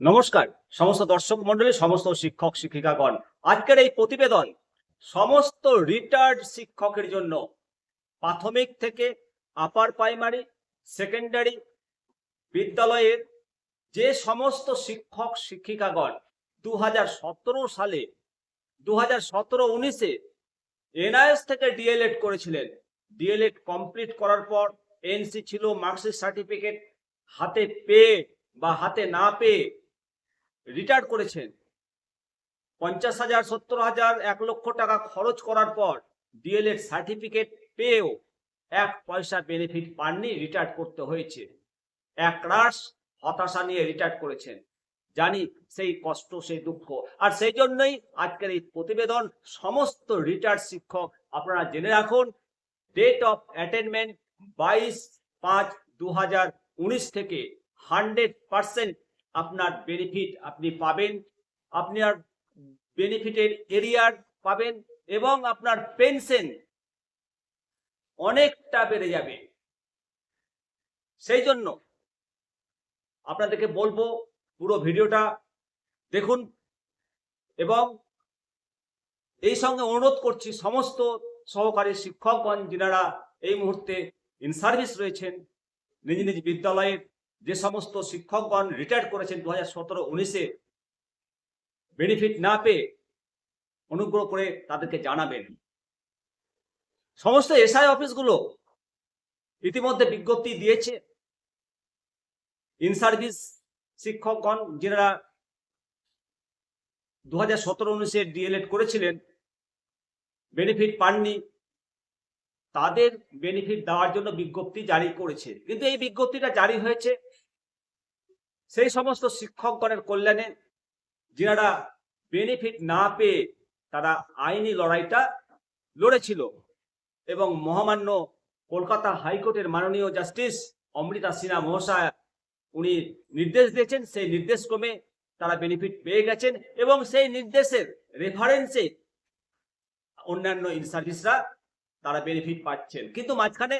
নমস্কার, সমস্ত দর্শক মন্ডলী সমস্ত শিক্ষক শিক্ষিকাগণ। আজকের এই প্রতিবেদন সমস্ত রিটায়ার্ড শিক্ষকের জন্য। প্রাথমিক থেকে আপার প্রাইমারি সেকেন্ডারি বিদ্যালয়ের যে সমস্ত শিক্ষক শিক্ষিকাগণ দু হাজার সতেরো সালে দু হাজার সতেরো উনিশে এনআইএস থেকে ডিএলএড করেছিলেন। ডিএলএড কমপ্লিট করার পর এনসি ছিল মার্কশিট সার্টিফিকেট হাতে পেয়ে বা হাতে না পেয়ে রিটায়ার করেছেন। পঞ্চাশ হাজার, সত্তর হাজার, এক লক্ষ টাকা খরচ করার পর ডিএলএড সার্টিফিকেট পেয়েও এক পয়সা বেনিফিট পাননি রিটায়ার করতে হয়েছে। এক রাস হতাশা নিয়ে রিটায়ার করেছেন। জানি সেই কষ্ট, সেই দুঃখ। আর সেই জন্যই আজকের এই প্রতিবেদন সমস্ত রিটায়ার্ড শিক্ষক আপনারা জেনে রাখুন ডেট অফ অ্যাটেনমেন্ট বাইশ পাঁচ দু থেকে হান্ড্রেড পার্সেন্ট আপনার বেনিফিট আপনি পাবেন, আপনার বেনিফিটের এরিয়ার পাবেন এবং আপনার পেনশন অনেকটা বেড়ে যাবে। সেই জন্য আপনাদেরকে বলব পুরো ভিডিওটা দেখুন এবং এই সঙ্গে অনুরোধ করছি সমস্ত সহকারী শিক্ষকগণ, যিনারা এই মুহূর্তে ইন সার্ভিস রয়েছেন, নিজ নিজ বিদ্যালয়ের যে সমস্ত শিক্ষকগণ রিটায়ার করেছেন দু হাজার সতেরো উনিশে বেনিফিট না পেয়ে অনুগ্রহ করে তাদেরকে জানাবেন। সমস্ত এসআই অফিসগুলো ইতিমধ্যে বিজ্ঞপ্তি দিয়েছে। ইন সার্ভিস শিক্ষকগণ যারা দু হাজার সতেরো উনিশে ডিএলএড করেছিলেন বেনিফিট পাননি, তাদের বেনিফিট দেওয়ার জন্য বিজ্ঞপ্তি জারি করেছে। কিন্তু এই বিজ্ঞপ্তিটা জারি হয়েছে সেই সমস্ত শিক্ষকগণের কল্যাণে যারা বেনিফিট না পেয়ে তারা আইনি লড়াইটা লড়েছিল এবং মহামান্য কলকাতা হাইকোর্টের মাননীয় জাস্টিস অমৃতা সিনহা মহাশয়, উনি নির্দেশ দিয়েছেন, সেই নির্দেশ ক্রমে তারা বেনিফিট পেয়ে গেছেন এবং সেই নির্দেশের রেফারেন্সে অন্যান্য ইন সার্ভিসরা তারা বেনিফিট পাচ্ছেন। কিন্তু মাঝখানে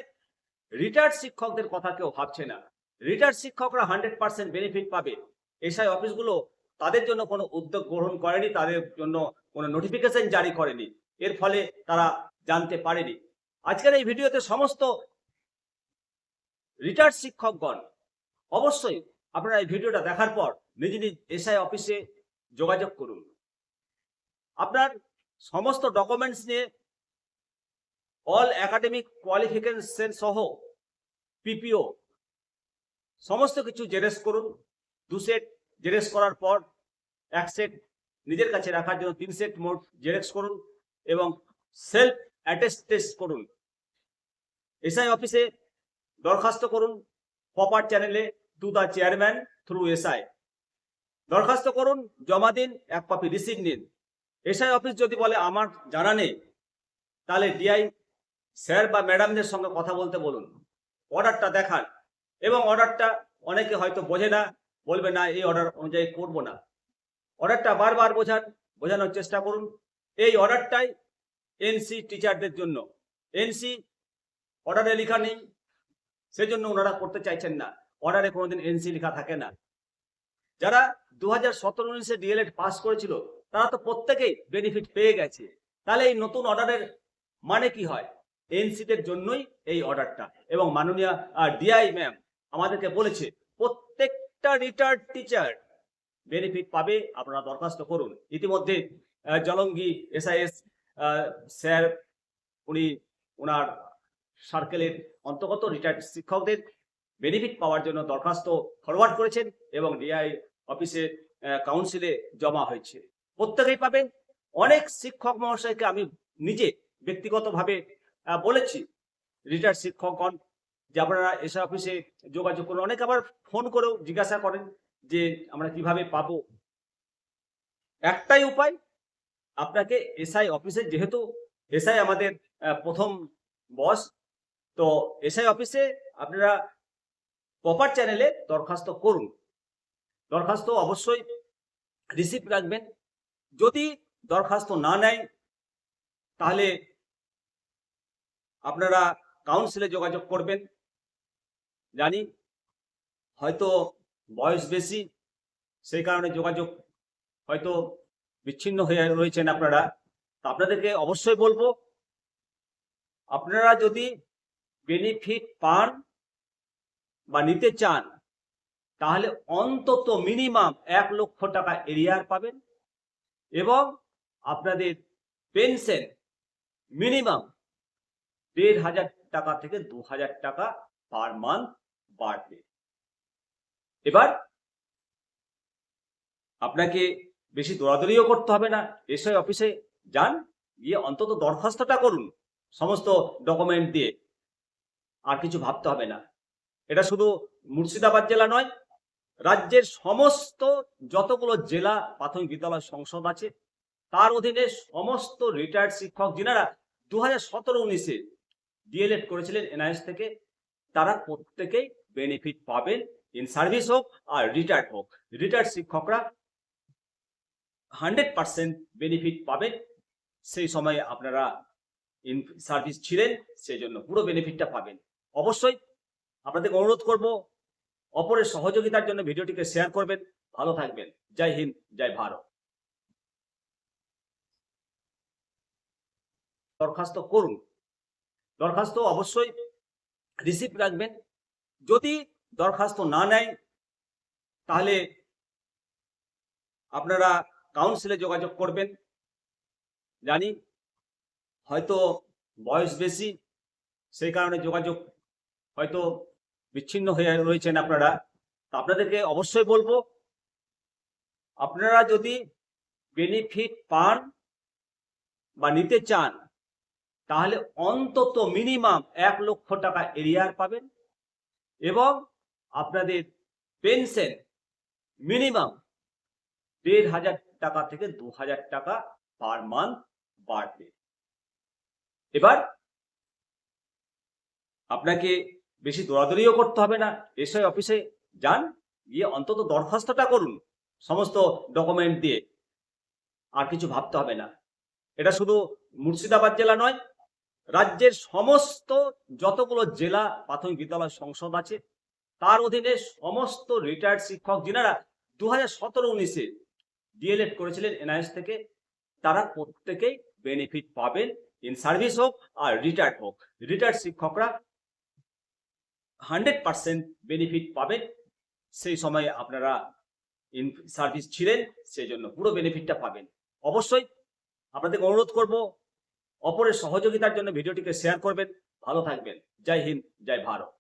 রিটায়ার্ড শিক্ষকদের কথা কেউ ভাবছে না। রিটায়ার্ড শিক্ষকরা হান্ড্রেড পার্সেন্ট বেনিফিট পাবে। এসআই অফিসগুলো তাদের জন্য কোনো উদ্যোগ গ্রহণ করেনি, তাদের জন্য কোনো নোটিফিকেশন জারি করেনি। এর ফলে তারা জানতে পারেনি। আজকের এই ভিডিওতে সমস্ত রিটায়ার্ড শিক্ষকগণ, অবশ্যই আপনারা এই ভিডিওটা দেখার পর নিজ নিজ এসআই অফিসে যোগাযোগ করুন। আপনার সমস্ত ডকুমেন্টস নিয়ে অল একাডেমিক কোয়ালিফিকেশন সহ পিপিও সমস্ত কিছু জেরেস করুন। দু সেট জেরেস করার পর এক সেট নিজের কাছে রাখার জন্য তিন সেট মোট জেরেক্স করুন এবং সেলফ অ্যাটেস্টেস করুন। এসআই অফিসে দরখাস্ত করুন পপার চ্যানেলে to the chairman through SI. দরখাস্ত করুন, জমা দিন, এক কপি রিসিভ নিন। এসআই অফিস যদি বলে, আমার জানা নেই, তাহলে ডিআই স্যার বা ম্যাডামদের সঙ্গে কথা বলতে বলুন। অর্ডারটা দেখান। এবং অর্ডারটা অনেকে হয়তো বোঝে না, বলবে, না, এই অর্ডার অনুযায়ী করব না। অর্ডারটা বারবার বোঝান, বোঝানোর চেষ্টা করুন। এই অর্ডারটাই এনসি টিচারদের জন্য। এনসি অর্ডারে লেখা নেই, সেজন্য ওনারা করতে চাইছেন না। অর্ডারে কোনোদিন এনসি লেখা থাকে না। যারা দু হাজার সতেরো উনিশে ডিএলএড পাস করেছিল, তারা তো প্রত্যেকেই বেনিফিট পেয়ে গেছে। তাহলে এই নতুন অর্ডারের মানে কি হয়? এনসিদের জন্যই এই অর্ডারটা। এবং মাননীয় ডিআই, ম্যাম আমাদেরকে বলেছে, প্রত্যেকটা রিটায়ার্ড টিচার বেনিফিট পাবে, আপনারা দরখাস্ত করুন। ইতিমধ্যে জলঙ্গি এসআইএস স্যার, উনি ওনার সার্কেলের অন্তর্গত রিটায়ার্ড শিক্ষকদের বেনিফিট পাওয়ার জন্য দরখাস্ত ফরওয়ার্ড করেছেন এবং ডিআই অফিসে কাউন্সিলে জমা হয়েছে। প্রত্যেকেই পাবেন। অনেক শিক্ষক মহাশয়কে আমি নিজে ব্যক্তিগতভাবে বলেছি রিটায়ার্ড শিক্ষকগণ যে আপনারা এসে অফিসে যোগাযোগ করুন। অনেকে আবার ফোন করেও জিজ্ঞাসা করেন যে আমরা কীভাবে পাবো। একটাই উপায়, আপনাকে এসআই অফিসে যেহেতু এসআই আমাদের প্রথম বস তো এসআই অফিসে আপনারা প্রপার চ্যানেলে দরখাস্ত করুন। দরখাস্ত অবশ্যই রিসিপ্ট রাখবেন। যদি দরখাস্ত না নেয়, তাহলে আপনারা কাউন্সিলে যোগাযোগ করবেন। জানি হয়তো বয়স বেশি, সেই কারণে যোগাযোগ হয়তো বিচ্ছিন্ন হয়ে রয়েছেন আপনারা। তা আপনাদেরকে অবশ্যই বলব, আপনারা যদি বেনিফিট পান বা নিতে চান, তাহলে অন্তত মিনিমাম এক লক্ষ টাকা এরিয়ার পাবেন এবং আপনাদের পেনশন মিনিমাম দেড় হাজার টাকা থেকে দু হাজার টাকা পার মান্থ বাড়বে। এবার আপনাকে বেশি দৌড়াদৌড়িও করতে হবে না এসআই অফিসে যান, গিয়ে অন্তত দরখাস্তটা করুন, সমস্ত ডকুমেন্ট দিয়ে। আর কিছু ভাবতে হবে না। এটা শুধু মুর্শিদাবাদ জেলা নয়, রাজ্যের সমস্ত যতগুলো জেলা প্রাথমিক বিদ্যালয় সংসদ আছে, তার অধীনে সমস্ত রিটায়ার্ড শিক্ষক যিনারা দু হাজার সতেরো উনিশে ডিএলএড করেছিলেন এনআইএস থেকে, তারা প্রত্যেকেই বেনিফিট পাবেন ইন সার্ভিস হোক আর রিটায়ার্ড হোক। রিটায়ার্ড শিক্ষকরা হান্ড্রেড পার্সেন্ট বেনিফিট পাবেন। সেই সময়ে আপনারা ইন সার্ভিস ছিলেন, সেই জন্য পুরো বেনিফিটটা পাবেন। অবশ্যই আপনাদেরকে অনুরোধ করব, অপরের সহযোগিতার জন্য ভিডিওটিকে শেয়ার করবেন। ভালো থাকবেন। জয় হিন্দ, জয় ভারত। দরখাস্ত করুন। দরখাস্ত অবশ্যই রিসিপ্ট রাখবেন। যদি দরখাস্ত না নেয়, তাহলে আপনারা কাউন্সিলে যোগাযোগ করবেন। জানি, হয়তো বয়স বেশি, সেই কারণে যোগাযোগ হয়তো বিচ্ছিন্ন হয়ে রয়েছেন আপনারা। তা আপনাদেরকে অবশ্যই বলব, আপনারা যদি বেনিফিট পান বা নিতে চান, তাহলে অন্তত মিনিমাম এক লক্ষ টাকা এরিয়ার পাবেন। এবং আপনাদের পেনশন মিনিমাম দেড় হাজার টাকা থেকে দু হাজার টাকা পার মান্থ বাড়বে। এবার আপনাকে বেশি দৌড়াদৌড়িও করতে হবে না এসআই অফিসে যান, গিয়ে অন্তত দরখাস্তটা করুন সমস্ত ডকুমেন্ট দিয়ে। আর কিছু ভাবতে হবে না। এটা শুধু মুর্শিদাবাদ জেলা নয় রাজ্যের সমস্ত যতগুলো জেলা প্রাথমিক বিদ্যালয় সংসদ আছে, তার অধীনে সমস্ত রিটায়ার্ড শিক্ষক যিনারা দু হাজার সতেরো উনিশে ডিএলএড করেছিলেন এনআইএস থেকে, তারা প্রত্যেকেই বেনিফিট পাবেন ইন সার্ভিস হোক আর রিটায়ার্ড হোক। রিটায়ার্ড শিক্ষকরা হান্ড্রেড পার্সেন্ট বেনিফিট পাবেন। সেই সময়ে আপনারা ইন সার্ভিস ছিলেন, সেই জন্য পুরো বেনিফিটটা পাবেন। অবশ্যই আপনাদেরকে অনুরোধ করব অপরের সহযোগিতার জন্য ভিডিওটিকে শেয়ার করবেন। ভালো থাকবেন। জয় হিন্দ জয় ভারত।